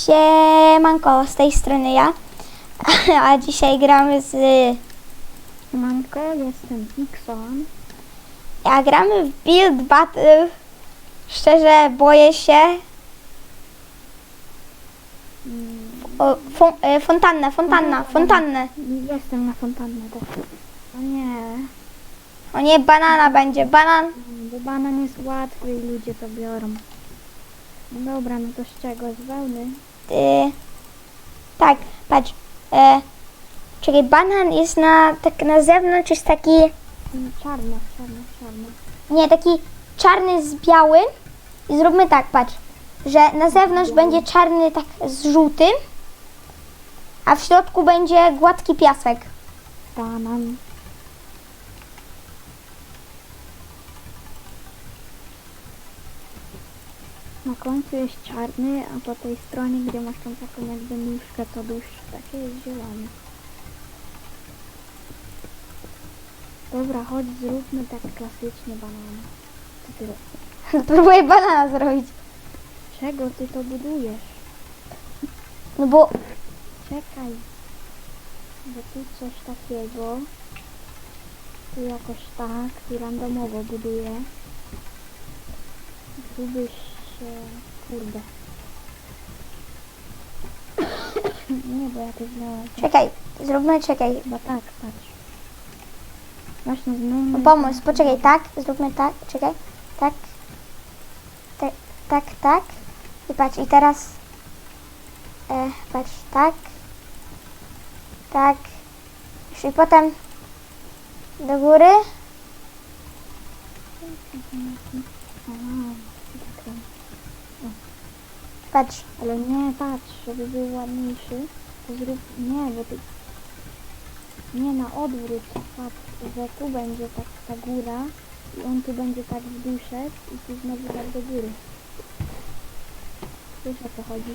Siemanko, z tej strony ja. A dzisiaj gramy z... Manko, jestem Nixon. Ja gramy w Build Battle. Szczerze boję się. O, fon, e, fontannę, fontanna, fontannę. Jestem na fontannę też. O nie, O nie, banana będzie, banan. bo banan jest łatwy i ludzie to biorą. No dobra, no to z czego? Z wełny? Y, tak, patrz. E, czekaj, banan jest na, tak na zewnątrz, jest taki... Czarno, czarno, czarno. Nie, taki czarny z białym. I zróbmy tak, patrz, że na zewnątrz będzie czarny tak z żółtym, a w środku będzie gładki piasek. Banan. Na końcu jest czarny, a po tej stronie, gdzie masz tą taką jakby nóżkę, to dłuższe, takie jest zielone. Dobra, chodź zróbmy tak klasycznie banan. Co ty robisz? Próbuję banana zrobić. Czego ty to budujesz? No bo Czekaj. Bo tu coś takiego. Tu jakoś tak, tu randomowo buduję. Tu byś się... Kurde. Nie, bo ja to znalazłem. czekaj, zróbmy, czekaj. Chyba tak, patrz. Właśnie zmieńmy... No pomysł, poczekaj, tak, zróbmy tak, czekaj, tak, tak, tak, tak. I patrz, i teraz, e, patrz, tak, tak, i potem do góry, tak. Patrz, Ale nie, patrz, żeby był ładniejszy, zrób, nie, bo ty, nie na odwrót, patrz, że tu będzie tak ta góra i on tu będzie tak w dół szedł i tu znowu tak do góry. Wiesz o co chodzi?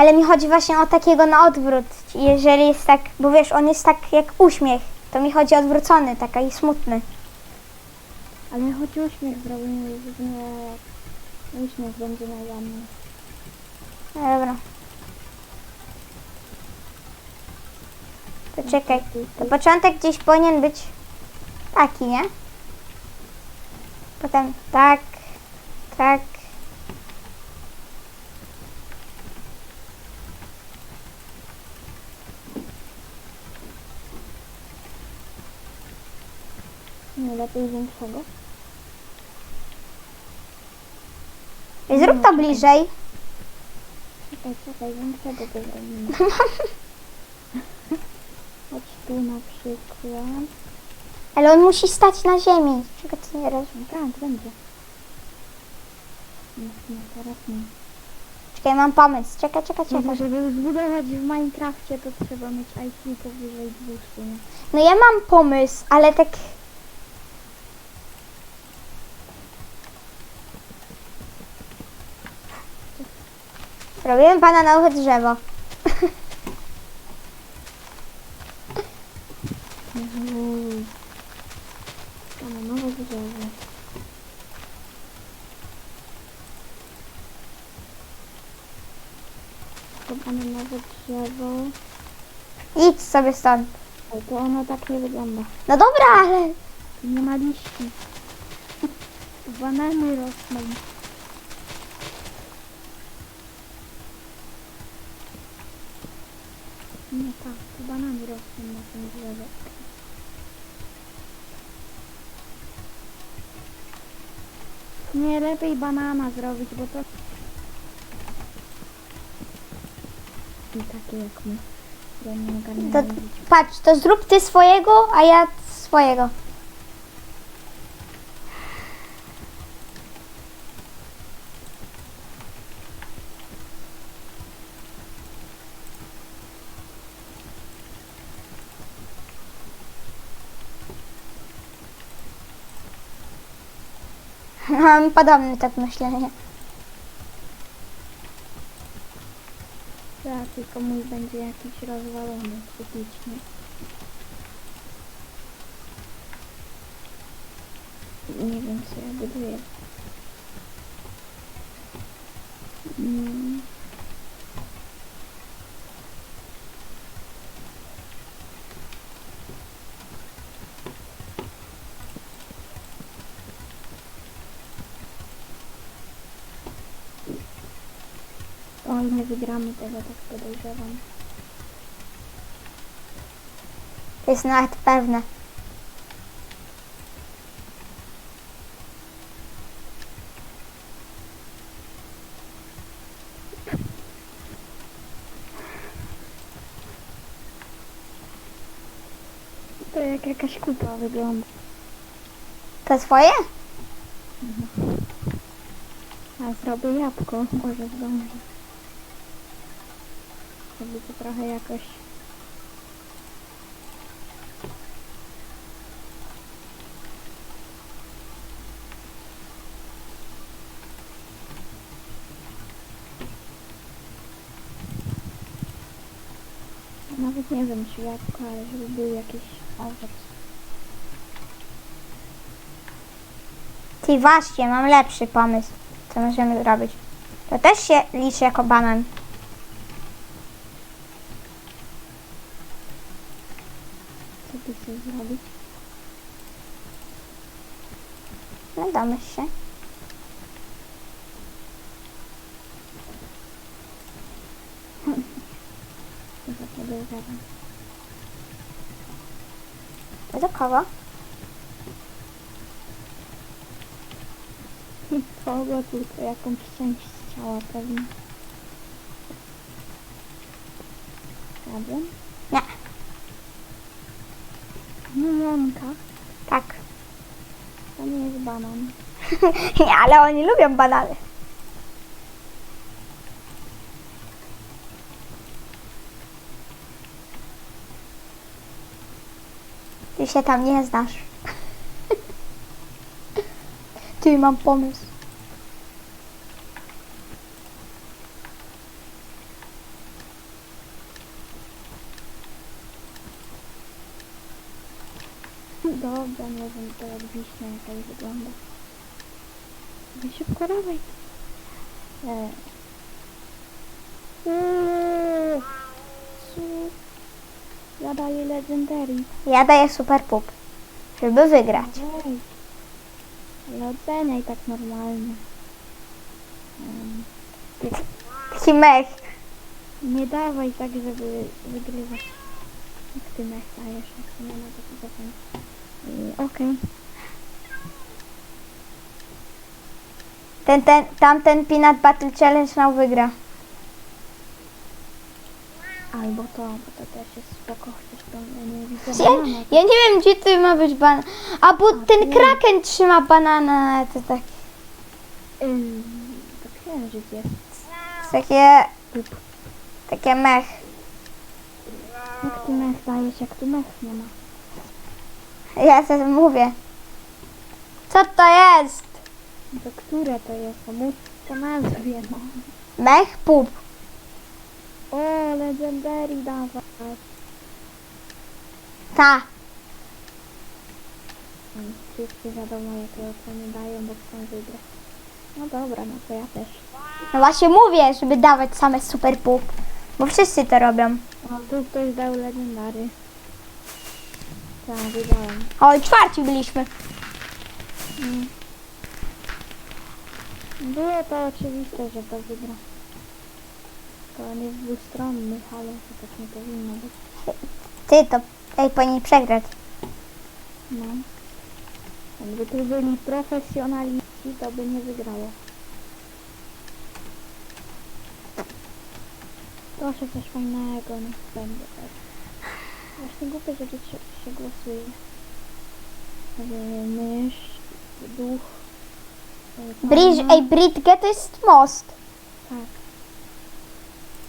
ale mi chodzi właśnie o takiego na odwrót, jeżeli jest tak, bo wiesz, on jest tak jak uśmiech, to mi chodzi odwrócony, taki smutny. Ale choć uśmiech zrobimy, że nie, uśmiech będzie najładniejszy. No Dobra. To czekaj. To początek gdzieś powinien być taki, nie? Potem tak, tak. Nie, lepiej większego. Zrób to bliżej. Czekaj, czekaj, większego to zrobimy. Chodź tu na przykład. Ale on musi stać na ziemi. Czego ty nie rozumiem? No tak, będzie. Nie, nie, teraz nie. Czekaj, mam pomysł. Czekaj, czekaj, Czekaj, żeby zbudować w Minecrafcie, to trzeba mieć IQ powyżej 200. nie? No ja mam pomysł, ale tak... Robimy bananowe drzewo. Uuu. Mamy nowe drzewo. To mamy nowe drzewo. Idź sobie stąd. Ale to ono tak nie wygląda. No dobra, ale... Nie ma liści. Banany rosną. Nie tak, tu banany Nie, lepiej banana zrobić, bo to... I takie jak my, które nie To, ogarniają życia. patrz, to zrób ty swojego, a ja swojego. Mam podobne tak myślenie. Tak, tylko mój będzie jakiś rozwalony psychicznie. Nie wiem co ja buduję. Mm. Wygramy tego, tak podejrzewam. To jest nawet pewne. To jak jakaś kupa wygląda. To twoje? A zrobię jabłko, może zdążę. Żeby to trochę jakoś... Nawet nie wiem czy jabłko, ale żeby był jakiś owoc. Ty właśnie, mam lepszy pomysł. Co możemy zrobić? To też się liczy jako banan. Co ty chcesz zrobić? No domyśl się. Chyba podejrzewam. Do kogo? Kogo tylko jakąś część ciała pewnie. Zgadłem? Nie. Mionka. Tak. To nie jest banan. Nie, ale oni lubią banany. Się tam nie znasz. Ty, mam pomysł. Dobra, nie wiem, to jak wiśnia jakaś wygląda. No szybko dawaj. E. Uuu, co? Ja daję legendary. Ja daję super pup, żeby wygrać. Ej. Ale oceniaj tak normalnie. Em, Taki mech. Nie dawaj tak, żeby wygrywać. Jak ty mech dajesz, jak to nie ma takiego sensu. Okej. Ten, ten, tamten Peanut Battle Challenge nam wygra. Albo to, bo to też jest spoko, chociaż to ja nie widzę Ja, banana. ja nie wiem, gdzie tu ma być banan. A bo ten kraken trzyma banana. To tak, Ym, to księżyc jest. takie, takie mech. Jak ty mech dajesz, jak tu mech nie ma? Ja sobie mówię. Co to jest? To które to jest? To mów to nazwie, no. Mech pup. O, legendary dawaj. Ta. Ym, Wszyscy wiadomo jakie oceny dają, bo chcą wygrać. No dobra, no to ja też. No właśnie mówię, żeby dawać same super pup. Bo wszyscy to robią. O, tu ktoś dał legendary. Tak, wiedziałem. O, czwarci byliśmy. Mm. Było to oczywiste, że to wygra. To on jest dwustronny, ale to tak nie powinno być. Ty to, ej, powinien przegrać. No. Jakby tu byli profesjonaliści, to by nie wygrało. Proszę coś fajnego, niech będzie też. Właśnie głupie rzeczy się, się głosuje. Mysz, duch. Bridge, ej, Britge to jest most. Tak.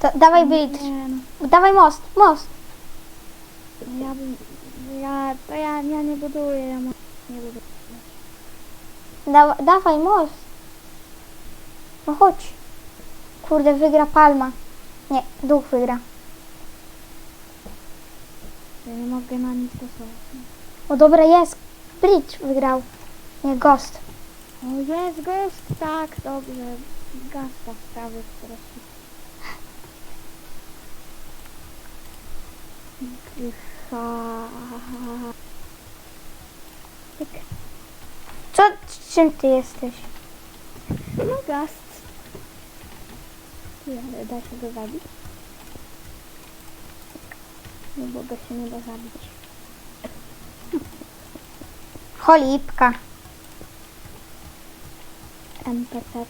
To dawaj bridge. Nie, no. Dawaj most, most. No Ja bym, ja, to ja, ja nie buduję, ja mo- nie lubię. Da, dawaj most. No chodź. Kurde, wygra Palma. Nie, duch wygra. Ja nie mogę na nic stosować. O dobra, jest. Bridge wygrał. Nie, Ghost. O, jest ghost, tak, dobrze. gasta sprawy prostu. Co, czym ty jesteś? No gast. Ale da się go zabić? No bo go się nie da zabić. Cholipka. NPC.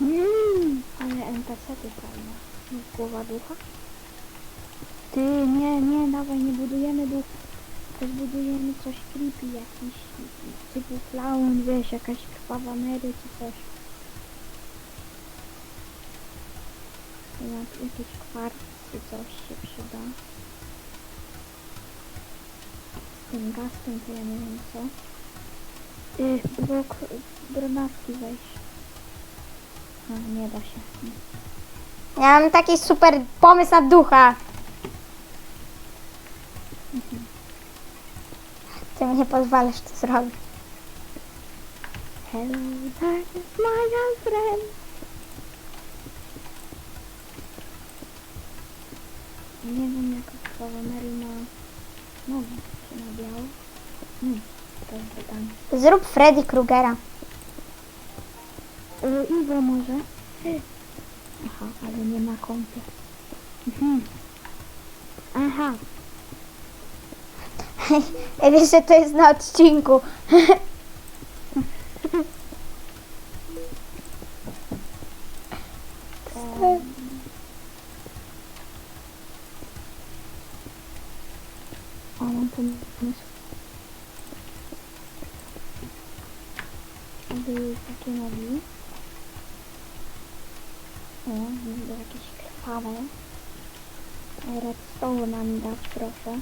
Mm, ale NPC ty fajne. Głowa ducha. Ty, nie, nie, dawaj, nie budujemy duch. To zbudujemy coś creepy, jakiś typu clown, wiesz, jakaś krwawa Mary czy coś. Jak jakiś kwarc czy coś się przyda. Z tym gastem to ja nie wiem co. Y, blok bronawki wejść. A, nie da się. Ja mam taki super pomysł na ducha. Ty mi nie pozwalasz to zrobić. Hello, darkness, my young friend. Nie wiem jak krwawa Mary ma nogi czy na biało. Hmm, to jest pytanie. Zrób Freddy Krugera. Y, Iwo może? Aha, ale nie na kompie. Mhm. Aha, Wiesz, że to jest na odcinku. o mam pomysł. Aby takie nogi. O, będą jakieś krwawe. Redstone nam dać, proszę.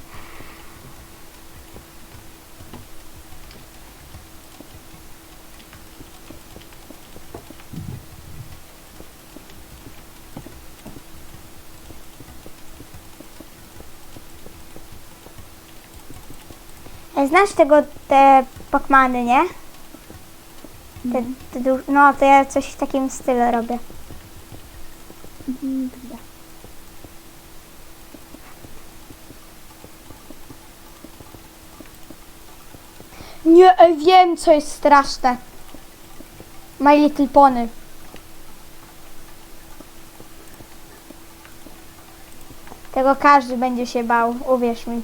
Znasz tego, te Pokmany, nie? Te, Mhm. te, du- no, to ja coś w takim stylu robię. Mhm, dobra. Nie, ej, wiem, co jest straszne. My Little Pony. Tego każdy będzie się bał, uwierz mi.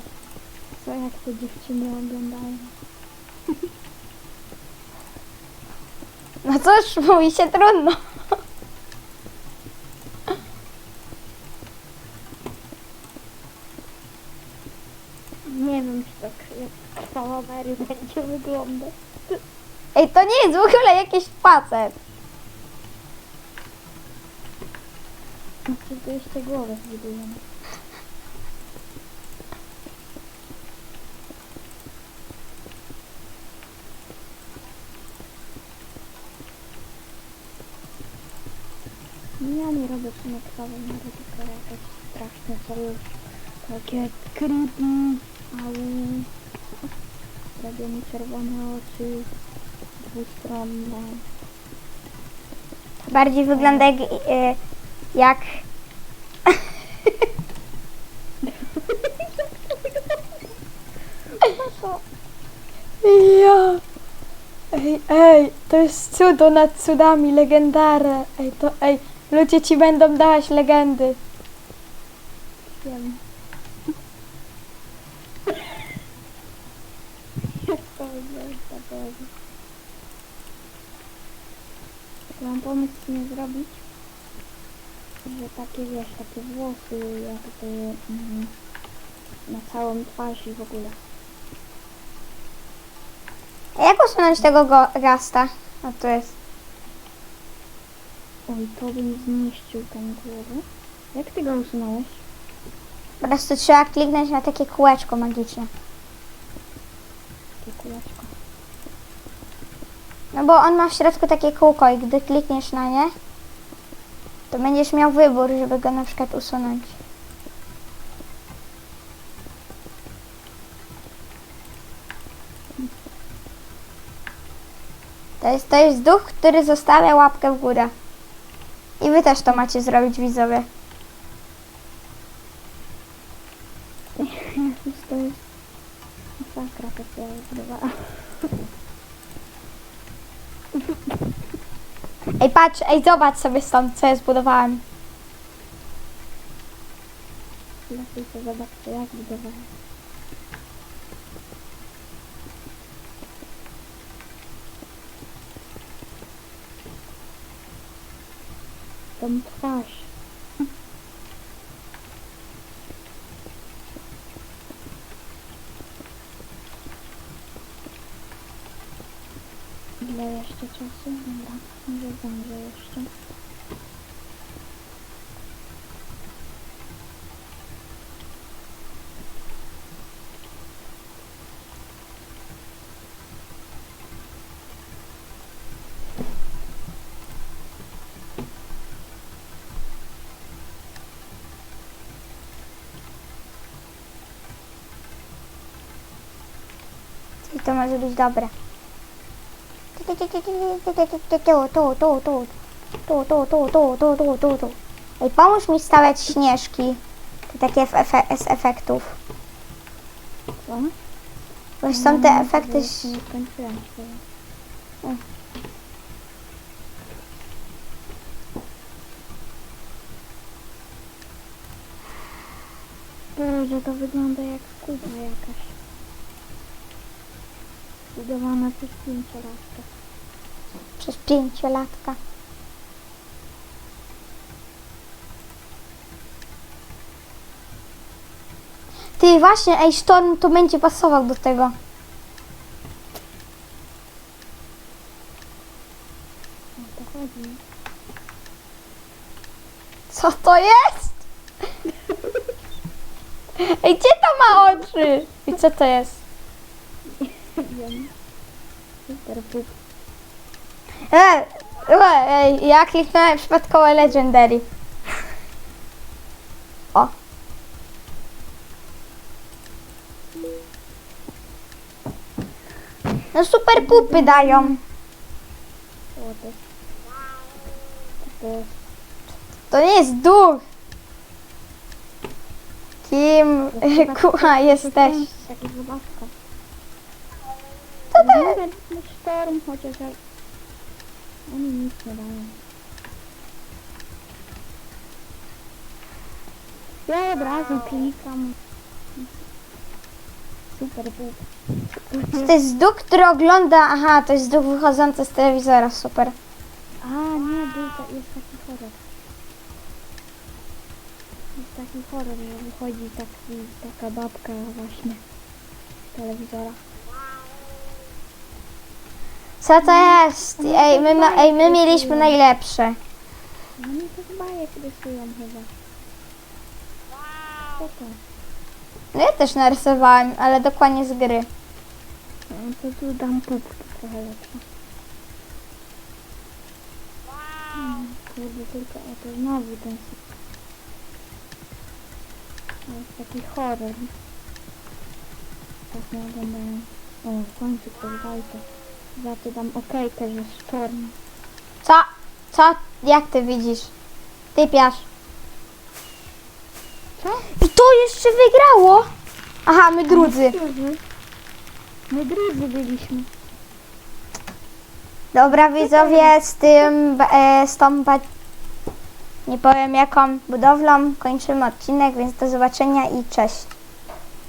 Jak te dziewczyny oglądają? No cóż, mówi się trudno. Nie wiem, czy tak jak krwawa Mary będzie wyglądać. Ej, to nie jest w ogóle jakiś facet. Znaczy, to jeszcze głowę zbudujemy. Ja nie robię sumie krwawej Mary, tylko jakieś straszne celu. Takie creepy, au. Robię mi czerwone oczy, dwustronne. Bardziej wygląda jak... e, jak Ja. Ej, ej, to jest cudo nad cudami, legendarne. Ej, to, ej, ludzie ci będą dawać legendy. Wiem. Mam pomysł co nie zrobić, że takie wiesz, takie włosy jakby mm, na całą twarz i w ogóle. A jak usunąć tego go, gasta? No to jest. Oj, to bym zniszczył tę głowę. Jak ty go usunąłeś? Po prostu trzeba kliknąć na takie kółeczko magiczne. Takie kuleczko. No bo on ma w środku takie kółko i gdy klikniesz na nie, to będziesz miał wybór, żeby go na przykład usunąć. To jest, to jest duch, który zostawia łapkę w górę. I wy też to macie zrobić, widzowie. Ej, patrz, ej, zobacz sobie stąd, co ja zbudowałem. Lepiej to zobaczcie, jak budowałam. Tą twarz. Ile jeszcze czasu? Dobra, może zdążę jeszcze. I to może być dobre. Tu, tu, tu, tu, tu, tu. Tu, tu, tu, tu, tu. Ej, pomóż mi stawiać śnieżki. Te takie z efektów. Co? Bo są te efekty... Boże, to wygląda jak kuba jakaś. Budowana przez pięciolatka. Przez pięciolatka. Ty, właśnie, ej, Storm to będzie pasował do tego. Co to jest? Ej, gdzie to ma oczy? I co to jest? Wiem. Super pup. E, e, ja kliknąłem przypadkowo Legendary. O. No super pupy dają. To? Nie jest duch. Kim kucha jesteś? Taka zabawka. Mogę mieć sztorm chociaż jak... Oni nic nie dają. Ja od razu klikam. Super pup. To jest duch, który ogląda... Aha, to jest duch wychodzący z telewizora, super. A nie, ta, jest taki horror. Jest taki horror, że wychodzi taki, taka babka właśnie z telewizora. Co to jest? Ej, my, ma, ej, my mieliśmy najlepsze. No mi to chyba jak rysują chyba. Co to? No ja też narysowałem, ale dokładnie z gry. No to tu dam pupki trochę lepsze. Hmm, Kurde, tylko o to znowu ten To jest taki horror. Tak nie oglądają. O, w końcu ktoś Za to dam okejkę, że sztorm. Co? Co? Jak ty widzisz? Typiarz. Co? I to jeszcze wygrało! Aha, my drudzy. My drudzy byliśmy. Dobra widzowie, z tym, e, z tą, ba- nie powiem jaką budowlą kończymy odcinek, więc do zobaczenia i cześć.